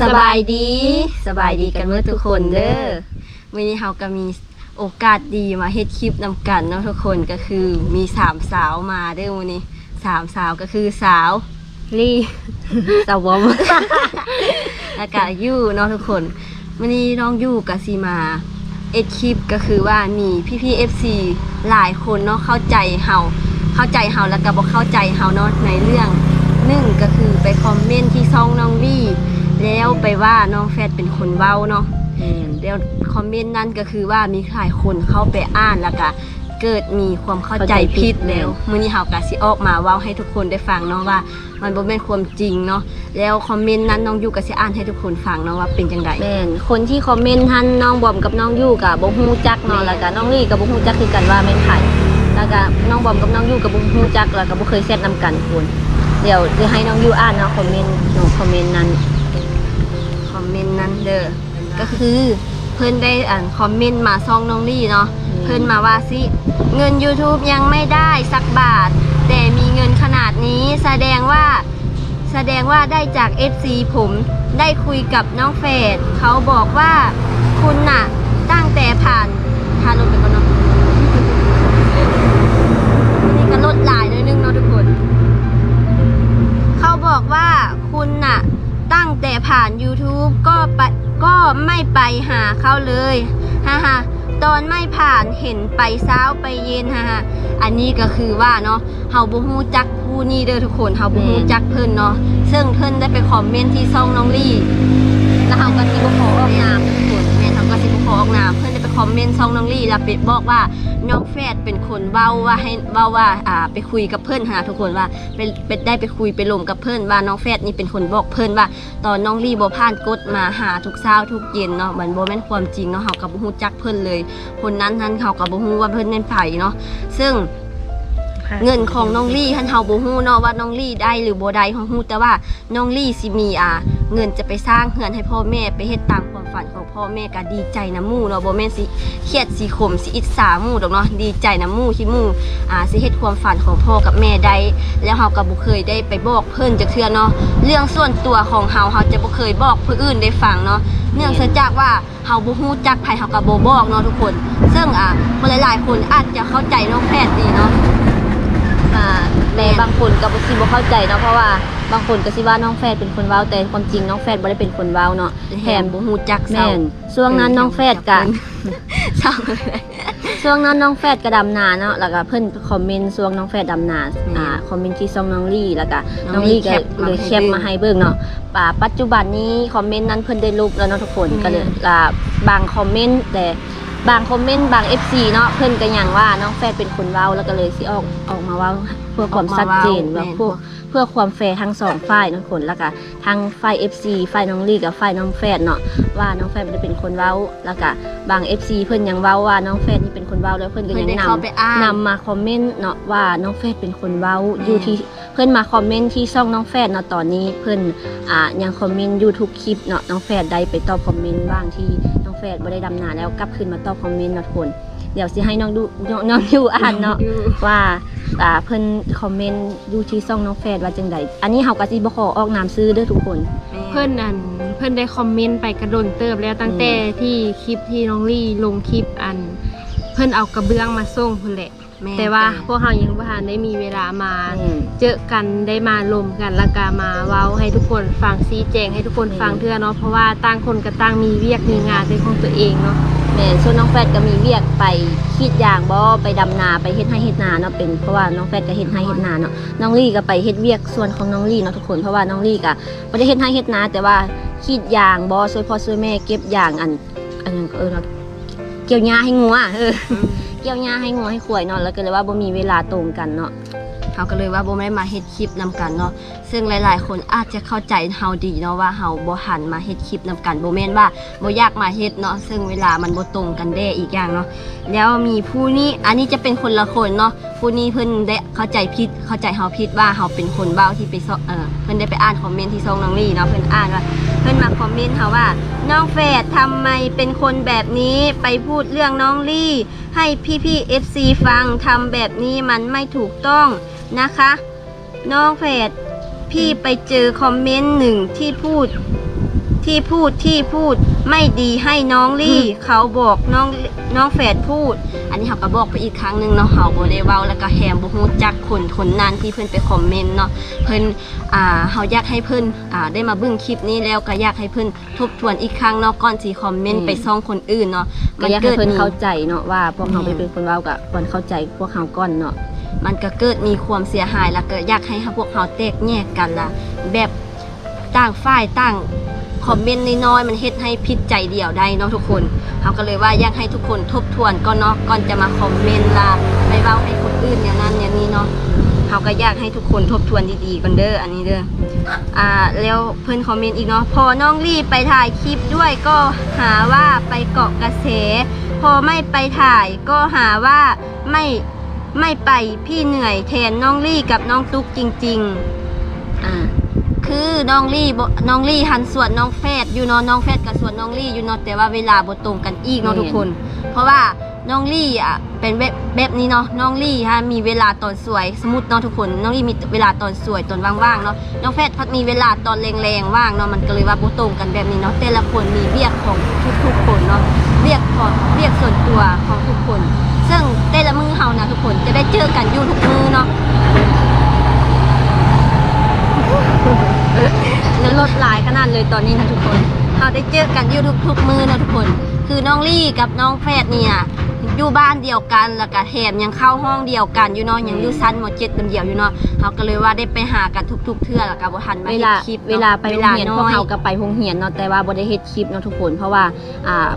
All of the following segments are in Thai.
สบายดี สบายดีกันเมื่อทุกคนเด้อวันนี้เราก็มีโอกาสดีมาเฮ็ดคลิปนำกันเนาะทุกคนก็คือมีสามสาวมาเด้อวันนี้สามสาวก็คือสาวลี่ สาววอม แล้วก็ยู่เนาะทุกคนวันนี้น้องยู่กับซีมาเอ็ดคลิปก็คือว่ามีพี่พี่เอฟซีหลายคนเนาะเข้าใจเฮาเข้าใจเฮาแล้วก็บอกเข้าใจเฮาเนาะในเรื่องหนึ่งก็คือไปคอมเมนต์ที่ซ่องน้องวี่ แล้วไปว่าน้องแฟดเป็นคนเว้าเนาะแล้วคอมเมนต์นั้นก็คือว่ามีหลายคนเข้าไปอ่านแล้วก็เกิดมีความเข้าใจผิดแล้วมื้อนี้เฮาก็สิออกมาเว้าให้ทุกคนได้ฟังเนาะว่า มันบ่แม่นความจริงเนาะแล้วคอมเมนต์นั้นน้องอยู่ก็สิอ่านให้ทุกคนฟังเนาะว่าเป็นจังไดแม่นคนที่คอมเมนต์ท่านน้องบอมกับน้องยู่กับบ่ฮู้จักเนาะแม่นแล้วก็น้องลี่กับบ่ฮู้จักคือกันว่าแม่นไผแล้วก็น้องบอมกับน้องยู่กับบ่ฮู้จักแล้วก็บ่เคยแซดนํกันคุณเดี๋ยวจะให้น้องยู่อ่านเนาะคอมเมนต์หนูคอมเมนต์นั้นคอม เมนต์นั้นเด้อก็คือเพิ่นได้อ่านคอมเมนต์มาซ่องน้องลี่เนาะเพิ่นมาว่าสิเงิน YouTube ยังไม่ได้สักบาท แต่มีเงินขนาดนี้แสดงว่าแสดงว่าได้จาก FC ผมได้คุยกับน้องเฟดเขาบอกว่าคุณน่ะตั้งแต่ผ่านทานลงไปก่อนเนาะนี่ก็ลดหลายหนิดนึงเนาะทุกคน เขาบอกว่าคุณน่ะ ตั้งแต่ผ่าน YouTube ก็ไปก็ไม่ไปหาเขาเลยฮ่าฮ่าตอนไม่ผ่านเห็นไปเช้าไปเย็นฮ่าฮ่าอันนี้ก็คือว่าเนาะเฮาบ่ฮู้จักผู้นี้เด้อทุกคนเฮาบ่ฮู้จักเพิ่นเนาะซึ่งเพิ่นได้ไปคอมเมนต์ที่ช่องน้องลี่แล้วเฮาก็สิบ่ขอออกนามทุกคนแม่เขาก็สิบ่ขอออกนามเพิ่นได้ไปคอมเมนต์ช่องน้องลี่แล้วไปบอกว่า น้องแฟดเป็นคนเว้าว่าให้เว้าว่าอ่าไปคุยกับเพื่อนหาทุกคนว่าไปไปได้ไปคุยไปลมกับเพื่อนว่าน้องแฟดนี่เป็นคนบอกเพื่อนว่า ตอนน้องรีบอผ่านกดมาหาทุกเช้าทุกเย็นเนาะมันโบแม่นความจริงเนาะเฮากับ่ฮู้จักเพื่อนเลย คนนั้นนั้นเฮากับ่ฮู้ว่าเพื่อนเป็นไผ่เนาะซึ่ง เงินของน้องลี่ท่านเฮาบ่ฮู้เนาะว่าน้องลี่ได้หรือบ่ได้เฮาฮู้แต่ว่าน้องลี่สิมีอ่าเงินจะไปสร้างเฮือนให้พ่อแม่ไปเฮ็ดตามความฝันของพ่อแม่ก็ดีใจนะมู่เนาะบ่แม่นสิเครียดสิขมสิอิจฉามู่ดอกเนาะดีใจนะมู่ที่มู่อ่าสิเฮ็ดความฝันของพ่อกับแม่ได้แล้วเฮาก็บ่เคยได้ไปบอกเพิ่นจักเทื่อเนาะเรื่องส่วนตัวของเฮาเฮาจะบ่เคยบอกผู้อื่นได้ฟังเนาะเนื่องจากว่าเฮาบ่ฮู้จักไผเฮาก็บ่บอกเนาะทุกคน ซึ่งอ่าคนหลายๆคนอาจจะเข้าใจน้องแพทย์ดีเนาะ แต่บางคนก็บ่สิบ่เข้าใจเนาะเพราะว่าบางคนก็สิว่าน้องแฟดเป็นคนเว้าแต่ความจริงน้องแฟดบ่ได้เป็นคนเว้าเนาะแถแถมมบ่ฮู้จักแม่นช่วงนั้นน้องแฟดกะเศร้าเลยช่วงนั้นน้องแฟดก็ดำนาเนาะแล้วก็เพิ่นคอมเมนต์ช่วงน้องแฟดดำนาอืมอ่าคอมเมนต์ที่ช่องน้องลี่แล้วก็น้น้อองงลี่ลี่ก็แคปมาเลยให้แคปมาให้เบิ่งเนาะป่าปัจจุบันนี้คอมเมนต์นั้นเพิ่นได้ลบแล้วเนาะทุกคนอืมก็เลยอ่าบางคอมเมนต์แต่ บางคอมเมนต์บาง FC เนาะเพิ่นก็ยังว่าน้องแฟดเป็นคนเว้าแล้วก็เลยสิออกออกมาเว้าเพื่อความชัดเจนว่าพวกเพื่อความแฟร์ทั้งสองฝ่ายเนาะทุกคนแล้วก็ทั้งฝ่าย FC ฝ่ายน้องลี่กับฝ่ายน้องแฟดเนาะว่าน้องแฟดไม่ได้เป็นคนเว้าแล้วก็บาง FC เพิ่นยังเว้าว่าน้องแฟดนี่เป็นคนเว้าแล้วเพิ่นก็เพิ่ยันงได้นำเข้าไปอ่านนำมาคอมเมนต์เนาะว่าน้องแฟดเป็นคนเว้าแม่นอยู่ที่เพิ่นมาคอมเมนต์ที่ช่องน้องแฟดเนาะตอนนี้เพิ่นอ่ายังคอมเมนต์อยู่ทุกคลิปเนาะน้องแฟดได้ไปตอบคอมเมนต์บ้างที่น้อง แฟดบ่ได้ดำนาแล้วกลับคืนมาตอบคอมเมนต์เนาะทุกคนเดี๋ยวสิให้น้องดูน้องน้องอยู่อ่านเนาะว่าอ่าเพิ่นคอมเมนต์ดูที่ซ่องน้องแฟดว่าจังใดอันนี้เฮาก็สิบ่ขอออกนามซื้อเด้อทุกคน เพื่อนอันเพื่อนได้คอมเมนต์ไปกระโดนเติบแล้วตั้งอืมแต่ที่คลิปที่น้องลี่ลงคลิปอัน เพื่อนเอากระเบื้องมาส่งเพื่อนแหละ ม่แต่ว่าพวกเรายังบ่ทันได้มีเวลามา อืม เจอกันได้มาลมกันแล้วก็มาเว้าให้ทุกคนฟังซีแจงให้ทุกคนอืมฟังเทื่อเนาะเพราะว่าต่างคนก็ต่างมีเวียกมีงานเป็นของตัวเองเนาะแม่นส่วนน้องแฟดก็มีเวียกไปขีดยางบ่ไปดำนาไปเฮ็ดไร่เฮ็ดนาเนาะเป็นเพราะว่าน้องแฟดก็เฮ็ดไร่เฮ็ดนาเนาะน้องลี่ก็ไปเฮ็ดเวียกส่วนของน้องลี่เนาะทุกคนเพราะว่าน้องลี่ก็บ่ได้เฮ็ดไร่เฮ็ดนาแต่ว่าขีดยางบ่ช่วยพ่อช่วยแม่เก็บยางอันอันนั้นก็เออเนาะ เกี่ยวหญ้าให้งัวเออเกี่ยวหญ้าให้งัวให้ควายเนาะแล้วก็เลยว่าบ่มีเวลาตรงกันเนาะเขาก็เลยว่าบ่ได้มาเฮ็ดคลิปนำกันเนาะซึ่งหลาย ๆ คนอาจจะเข้าใจเฮาดีเนาะว่าเฮาบ่หันมาเฮ็ดคลิปนำกันบ่แม่นว่าบ่อยากมาเฮ็ดเนาะซึ่งเวลามันบ่ตรงกันแด้อีกอย่างเนาะแล้วมีผู้นี้อันนี้จะเป็นคนละคนเนาะผู้นี้เพิ่นได้เข้าใจผิดเข้าใจเฮาผิดว่าเฮาเป็นคนเบ้าที่ไปซเออเพิ่นได้ไปอ่านคอมเมนต์ที่ซองน้องลี่เนาะเพิ่นอ่านว่า เพื่อนมาคอมเมนต์ค่ะว่า น้องแฝดทำไมเป็นคนแบบนี้ไปพูดเรื่องน้องลี่ ให้พี่พี่ๆ FC ฟังทำแบบนี้มันไม่ถูกต้องนะคะ น้องแฝดพี่ไปเจอคอมเมนต์หนึ่งที่พูดที่พูดที่พูดไม่ดีให้น้องลี่ เขาบอกน้อง น้องแฝดพูด อันนี้เขาก็บอกไปอีกครั้งหนึ่งเนาะเขาบ่ได้เวาแล้วก็แฮมบ่ฮู้จักคนคนนั้นที่เพิ่อนไปคอมเมนต์เนาะเพิ่อนอ่าเฮาอยากให้เพิ่อนอ่าได้มาบิ่งคลิปนี้แล้วก็อยากให้เพิ่อนทบทวนอีกครั้งเนาะก่อนสิคอมเมนต์ไปซ่องคนอื่นเนาะก็อยากให้เพิ่นมีเข้าใจเนาะว่าพวกเขาไปเป็นคนเว้ากับคนเข้าใจพวกเขาก่อนเนาะมันก็เกิดมีความเสียหายแล้วก็อยากให้พวกเขาแตกแยกกันละแบบต่างฝ่ายต่าง คอมเมนต์น้อยๆมันเฮ็ดให้ผิดใจเดียวได้เนาะทุกคนเขาก็เลยว่าอยากให้ทุกคนทบทวนก่อนเนาะก่อนจะมาคอมเมนต์ละไปเว้าให้คนอื่นอย่างนั้นอย่างนี้เนาะเขาก็อยากให้ทุกคนทบทวนดีๆกันเด้ออันนี้เด้ออ่าแล้วเพิ่อนคอมเมนต์อีกเนาะพอน้องลี่ไปถ่ายคลิปด้วยก็หาว่าไปเกาะกระแสพอไม่ไปถ่ายก็หาว่าไม่ไม่ไปพี่เหนื่อยแทนน้องลี่กับน้องตุ๊กจริง ๆ คือน้องลี่บ่น้องลี่หันส่วนน้องแฟดอยู่เนาะน้องแฟดกับส่วนน้องลี่อยู่เนาะแต่ว่าเวลาบ่ตรงกันอีกเนาะทุกคน เพราะว่าน้องลี่อะเป็นแบบแบบนี้เนาะน้องลี่ฮะมีเวลาตอนสวยสมมติเนาะทุกคน น้องลี่มีเวลาตอนสวยตอนว่างๆเนาะน้องแฟดพัดมีเวลาตอนแรงๆว่างเนาะมันก็เลยว่าบ่ตรงกันแบบนี้เนาะแต่ละคนมีเวียกของทุกๆคนเนาะเวียกของเวียกส่วนตัวของทุกคน ซึ่งแต่ละมือเฮานะทุกคนจะได้เจอกันอยู่ทุกมือเนาะ แล้วลดหลายขนาดเลยตอนนี้นะทุกคนเราได้เจอกันอยู่ทุกๆมือนะทุกคน คือน้องลี่กับน้องแฟดเนี่ยอยู่บ้านเดียวกันแล้วก็แถมยังเข้าห้องเดียวกันอยู่เนาะยังอยู่ชั้นหมดเจ็ดเดียวอยู่เนาะเขาก็เลยว่าได้ไปหากันทุก ๆ เทื่อแล้วก็บ่ทันมาเวเฮ็ลาดคลิปนะเวลาไปโรงเรียนวพวกน้อยเขาก็ไปโรงเรียนเนาะแต่ว่าบ่ได้เฮ็ดคลิปเนาะทุกคน เพราะว่าอ่า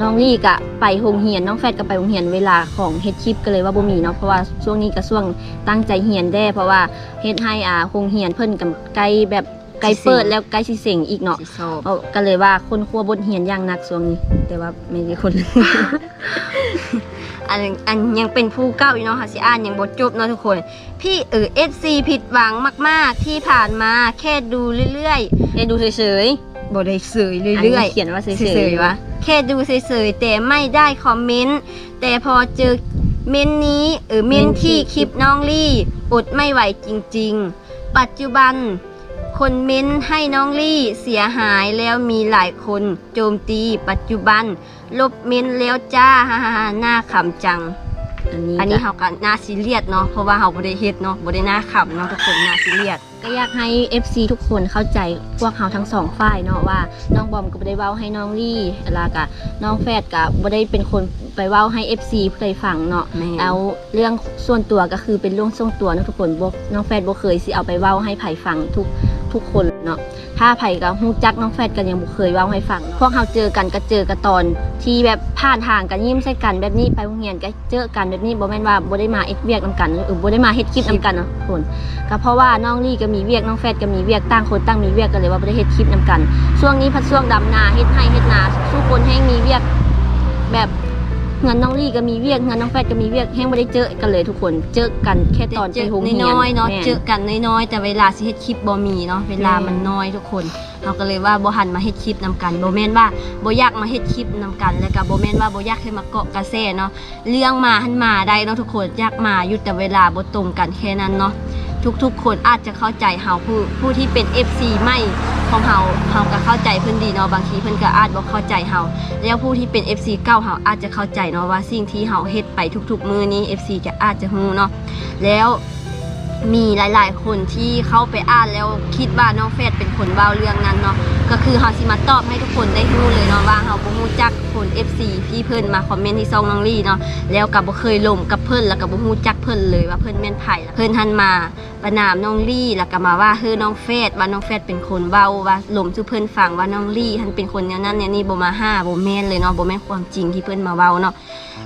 น้องลี่ก็ไปโรงเรียนน้องแฟดก็ไปโรงเรียนเวลาของเฮ็ดคลิปก็เลยว่าบ่มีเนาะเพราะว่าช่วงนี้ก็ช่วงตั้งใจเรียนแด้เพราะว่าเฮ็ดให้อ่าโรงเรียนเพิ่นกับใกล้แบบ ใกล้เปิดแล้วใกล้สิเสงอีกเนาะสิสอบเอาก็เลยว่าคนครัวบนเรียนอย่างหนักช่วงนี้ แต่ว่าไม่ได้คน อันอันยังเป็นผู้เก้าอยู่เนาะค่ะสิอ่านยังบ่จบเนาะทุกคน พี่เออ FC ผิดหวังมาก ๆ ที่ผ่านมาแค่ดูเรื่อยๆเรียนดูเฉยบ่ได้เสยๆเรื่อยนนี้เขียนว่าเฉๆเสยยๆวะ แค่ดูเสยๆแต่ไม่ได้คอมเมนต์ แต่พอเจอเมนต์นี้เออเมนต์ที่คลิปน้องลี่ อดไม่ไหวจริงๆ ปัจจุบัน คนเม้นต์ให้น้องลี่เสียหายแล้วมีหลายคน โจมตีปัจจุบัน ลบเม้นต์แล้วจ้าฮ่าฮ่าหน้าขำจัง อันนี้อันนี้ก็เฮากันหน้าซีเรียสเนาะเพราะว่าเฮาบ่ได้เฮ็ดเนาะบ่ได้หน้าขำเนาะทุกคนหน้าซีเรียสก็อยากให้ FC ทุกคนเข้าใจพวกเขาทั้งสองฝ่ายเนาะว่าน้องบอมก็บ่ได้เว้าให้น้องลี่แล้วก็น้องแฟดก็บ่ได้เป็นคนไปเว้าให้ FC ผู้ใดฟังเนาะแม่นเอาเรื่องส่วนตัวก็คือเป็นเรื่องส่วนตัวเนาะทุกคนบ่น้องแฟดบ่เคยสิเอาไปเว้าให้ไผฟังทุก ทุกคนเนาะถ้าไผ่ก็ฮู้จักน้องแฟดก็ยังบ่เคยเว้าให้ฟังเนาะพวกเขาเจอกันก็เจอกันตอน ที่แบบผ่านทางกันยิ้มใส่กันแบบนี้ไปโรงเรียนก็เจอกันแบบนี้บ่แม่นว่าบ่ได้มาเอ็ดเวียกนํกันเออบ่ได้มาเฮ็ดคลิปนํกันเนาะทุกคนก็เพราะว่าน้องลี่ก็มีเวียกน้องแฟดก็มีเวียกต่างคนต่างมีเวียกกันเลยว่าบ่ได้เฮ็ดคลิปนํกัน ช่วงนี้พัดช่วงดำนาเฮ็ดให้เฮ็ดนาสู้คนแห้งมีเวียกแบบ เงินน้องลี่ก็มีเวียกเงินน้องแฟดก็มีเวียกแห้งบ่ได้เจอกันเลยทุกคนเจอกันแค่ตอนไปโรงเรียนน้อยๆเนาะแม่เจอกันน้อยๆแต่เวลาสิเฮ็ดคลิปบ่มีเนาะเวลามันน้อยทุกคนเราก็เลยว่าบ่หันมาเฮ็ดคลิปนำกันบ่แม่นว่าบ่อยากมาเฮ็ดคลิปนำกัน แล้วก็บ่แม่นว่าบ่อยากให้มาเกาะกระแสเนาะเรื่องมาหันมาได้เนาะทุกคนอยากมาอยู่แต่เวลาบ่ตรงกันแค่นั้นเนาะ ทุกๆ คนอาจจะเข้าใจเฮาผู้ผู้ที่เป็น FC ไม่ของเฮาเฮาก็เข้าใจเพิ่นดีเนาะบางทีเพิ่นก็อาจบ่เข้าใจเฮาแล้วผู้ที่เป็น FC เก่าเฮาอาจจะเข้าใจเนาะว่าสิ่งที่เฮาเฮ็ดไปทุกๆ มือนี้ FC จะอาจจะฮู้เนาะแล้ว มีหลายๆ คนที่เข้าไปอ่านแล้วคิดว่าน้องเฟดเป็นคนเว้าเรื่องนั้นเนาะก็คือเฮาสิมาตอบให้ทุกคนได้ฮู้เลยเนาะว่าเฮาบ่ฮู้จักคน FC ที่เพิ่นมาคอมเมนต์ที่ซองน้องลี่เนาะแล้วก็บ่เคยล่มกับเพิ่นแล้วก็บ่ฮู้จักเพิ่นเลยว่าเพิ่นแม่นไผแล้วเพิ่นหันมาประนามน้องลี่แล้วก็มาว่าเฮ้อน้องเฟดว่าน้องเฟดเป็นคนเว้าว่าล่มสู่เพิ่นฟังว่าน้องลี่หันเป็นคนแนวนั้นแนวนี้บ่มาห้าบ่แม่นเลยเนาะบ่แม่นความจริงที่เพิ่นมาเว้าเนาะ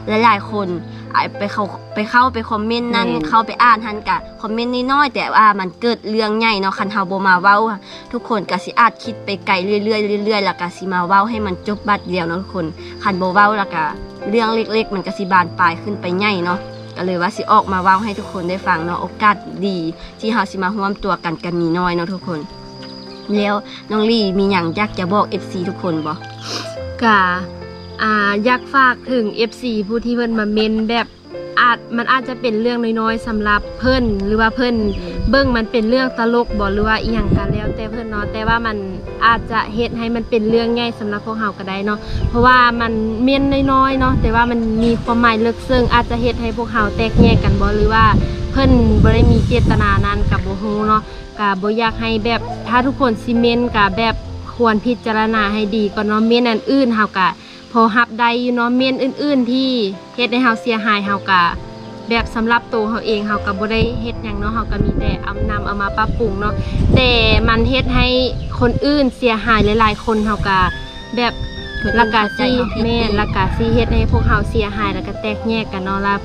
หลายๆคนอะไปเข้าไปเข้าไปคอมเมนต์นั้นแม่นเข้าไปอ่านหันกะคอมเมนต์น้อยๆแต่ว่ามันเกิดเรื่องใหญ่เนาะคันเฮาบ่มาเว้าอะทุกคนก็สิอาจคิดไปไกลเรื่อยๆเรื่อยๆแล้วก็สิมาเว้าให้มันจบบัดเดียวเนาะทุกคนคันบ่เว้าแล้วก็เรื่องเล็ก ๆ มันก็สิบานปลายขึ้นไปใหญ่เนาะก็เลยว่าสิออกมาเว้าให้ทุกคนได้ฟังเนาะโอกาสดี ที่เฮาสิมาร่วมตัวกันกันมีน้อยเนาะทุกคน แล้วน้องลี่มีหยังอยากจะบอก FC ทุกคนบ่กะ อ่าอยากฝากถึง FC ผู้ที่เพิ่นมาเมนแบบอาจมันอาจจะเป็นเรื่องน้อยๆสำหรับเพิ่นหรือว่าเพิ่นเบิ่งมันเป็นเรื่องตลกบ่หรือว่าอีหยังกันแล้ว แต่เพิ่นเนาะแต่ว่ามันอาจจะเฮ็ดให้มันเป็นเรื่องใหญ่สำหรับพวกเฮาก็ได้เนาะเพราะว่ามันเมียนน้อยๆเนาะแต่ว่ามันมีความหมายลึกซึ้งอาจจะเฮ็ดให้พวกเฮาแตกแยกกันบ่หรือว่าเพิ่นบ่ได้มีเจตนานั้นกับบ่ฮู้เนาะก็บ่อยากให้แบบถ้าทุกคนสิเมนก็แบบควรพิจารณาให้ดีก่อนเนาะเมนอันอื่นเฮาก็ พอรับได้อยู่เนาะเมนอื่น ๆ ที่เฮ็ดให้เฮาเสียหายเฮาก็แบบสำหรับตัวเขาเองเขาก็บ่ได้เฮ็ดหยังเนาะเขาก็มีแต่เอานำเอามาปรับปรุงเนาะแต่มันเฮ็ดให้คนอื่นเสียหายหลายๆ คนเขาก็แบบเพิ่นละกาเข้าใจซีเฮาผิดแม่นละกาซีเฮ็ดให้พวกเขาเสียหายแล้วก็แตกแยกกันเนาะแล้ว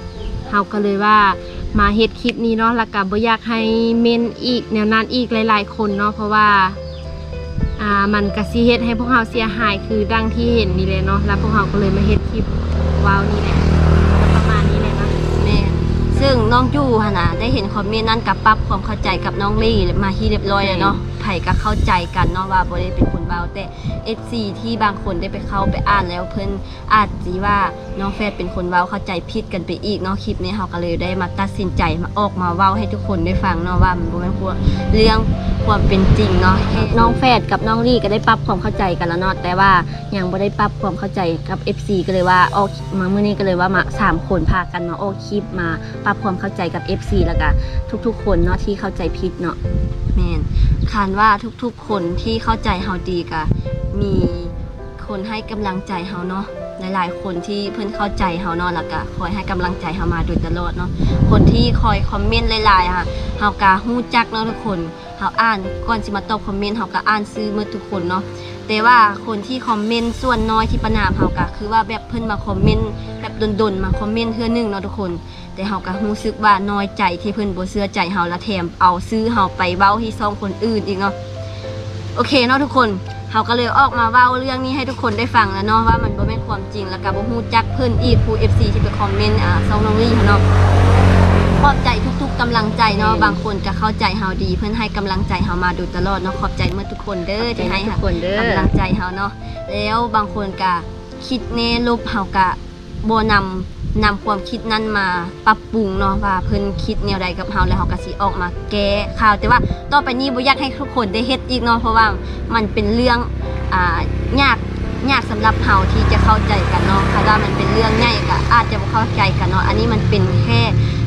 เฮาก็เลยว่ามาเฮ็ดคลิปนี้เนาะแล้วก็บ่อยากให้เมนอีกแนวนั้นอีกหลาย ๆ คนเนาะเพราะว่า อ่ามันกะสิเฮ็ดให้พวกเราเสียหายคือดังที่เห็นนี่เลยเนาะแล้วพวกเราก็เลยมาเฮ็ดคลิปว้าวนี่แหละก็ประมาณนี้เลยเนาะแม่ซึ่งน้องยู่หนนะได้เห็นคอมเมนต์นั้นกับปรับความเข้าใจกับน้องลี่มาที่เรียบร้อยแล้วเนาะ ไผ่ก็เข้าใจกันเนาะว่าบ่ได้เป็นคนเบาแต่ FC ที่บางคนได้ไปเข้าไปอ่านแล้วเพิ่นอาจสิว่าน้องแฟดเป็นคนเว้าเข้าใจผิดกันไปอีกเนาะคลิปนี้เฮาก็เลยได้มาตัดสินใจมาออกมาเว้าให้ทุกคนได้ฟังเนาะว่ามันบ่แม่นควเรื่องความเป็นจริงเนาะน้องแฟดกับน้องลี่ก็ได้ปรับความเข้าใจกันแล้วเนาะแต่ว่ายังไม่ได้ปรับความเข้าใจกับ FC ก็เลยว่าออกมาเมื่อนี้ก็เลยว่ามาสามคนพากันมาออกคลิปมาปรับความเข้าใจกับ FC แล้วก็ทุกๆ คนเนาะที่เข้าใจผิดเนาะแม่น คานว่าทุกๆคนที่เข้าใจเฮาดีกะมีคนให้กำลังใจเฮาเนาะ หลายๆ คนที่เพิ่อนเข้าใจเฮาเนาะแล้วก็คอยให้กำลังใจเฮามาโดยตลอดเนาะคนที่คอยคอมเมนต์หลายๆค่ะเฮากะฮู้จักเนาะทุกคนเฮาอ่านก่อนสิมาตอบคอมเมนต์เฮาก็อ่านซื้อหมดทุกคนเนาะแต่ว่าคนที่คอมเมนต์ส่วนน้อยที่ประนามเฮากะคือว่าแบบเพิ่นมาคอมเมนต์แบบดนๆมาคอมเมนต์เทื่อนึงเนาะทุกคน แต่เฮาก็รู้สึกว่าน้อยใจที่เพิ่นบ่เชื่อใจเฮาและแถมเอาซื้อเฮาไปเว้าที่ซ่องคนอื่นอีกเนาะโอเคเนาะทุกคน เฮาก็เลยออกมาเว้าเรื่องนี้ให้ทุกคนได้ฟังแล้วเนาะว่ามันบ่แม่นความจริงแล้วก็บ่ฮู้จักเพิ่นอีกผู้ FC ที่ไปคอมเมนต์อ่าซ่องน้องลี่เนาะขอบใจทุกๆกำลังใจเนาะบางคนก็เข้าใจเฮาดี เพิ่นให้กำลังใจเฮามาโดยตลอดเนาะขอบใจเมื่อทุกคนเด้อที่ให้ทุกคนเด้อกำลังใจเฮาเนาะแล้วบางคนก็คิดแน่ลบเฮาก็บ่นำ นำความคิดนั้นมาปรับปรุงเนาะว่าเพิ่นคิดแนวใดกับเฮาแล้วเฮาก็สิออกมาแก้ข่าว แต่ว่าต่อไปนี้บ่อยากให้ทุกคนได้เฮ็ดอีกเนาะเพราะว่ามันเป็นเรื่องอ่ายากยากสำหรับเฮาที่จะเข้าใจกันเนาะถ้าว่ามันเป็นเรื่องใหญ่ก็อาจจะบ่เข้าใจกันเนาะอันนี้มันเป็นแค่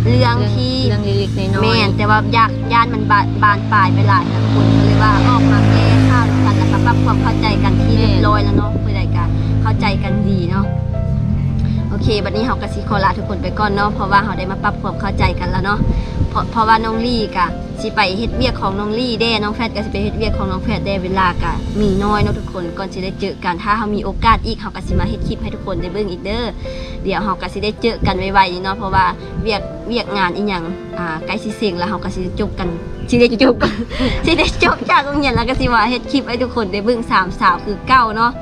เรื่องที่เรื่องเล็กๆน้อยๆแม่นแต่ว่าอยากย่านมันบานบานปลายไปหลายนะคุณก็เลยว่าออกมาแก้ข้าวกันแล้วก็ปรับความเข้าใจกันที่เรียบร้อยแล้วเนาะเพื่อใดกันเข้าใจกันดีเนาะ โอเคบัดนี้เฮาก็สิขอลาทุกคนไปก่อนเนาะเพราะว่าเฮาได้มาปรับความเข้าใจกันแล้วเนาะเพราะเพราะว่าน้องลี่กะสิไปเฮ็ดเวียกของน้องลี่เด้น้องแฟดก็สิไปเฮ็ดเวียกของน้องแฟดได้เวลากะมีน้อยเนาะทุกคนก่อนสิได้เจอกันถ้าเฮามีโอกาสอีกเฮาก็สิมาเฮ็ดคลิปให้ทุกคนได้เบิ่งอีกเด้อเดี๋ยวเฮาก็สิได้เจอกันไวๆนี่เนาะเพราะว่าเวียกเวียกงานอีหยังอ่าใกล้สิเสร็จแล้วเฮาก็สิจบกันสิได้จบสิได้จบจากโรงเรียนแล้วก็สิว่าเฮ็ดคลิปให้ทุกคนได้เบิ่งสามสาวคือเก้าเนาะ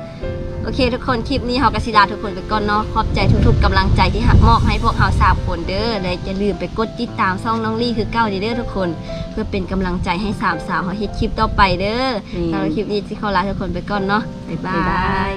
เคทุกคนคลิปนี้เฮาก็สิลาทุกคนไปก่อนเนาะขอบใจทุกๆกำลังใจที่หักมอบให้พวกเฮาสามคนเด้อและอย่าลืมไปกดติดตามช่องน้องลี่คือเก้าเด้อทุกคน เพื่อเป็นกำลังใจให้สามสาวเฮาเฮ็ดคลิปต่อไปเด้อนี่สำหรับคลิปนี้สิขอลาทุกคนไปก่อนเนาะบ๊ายบาบ๊ายบายย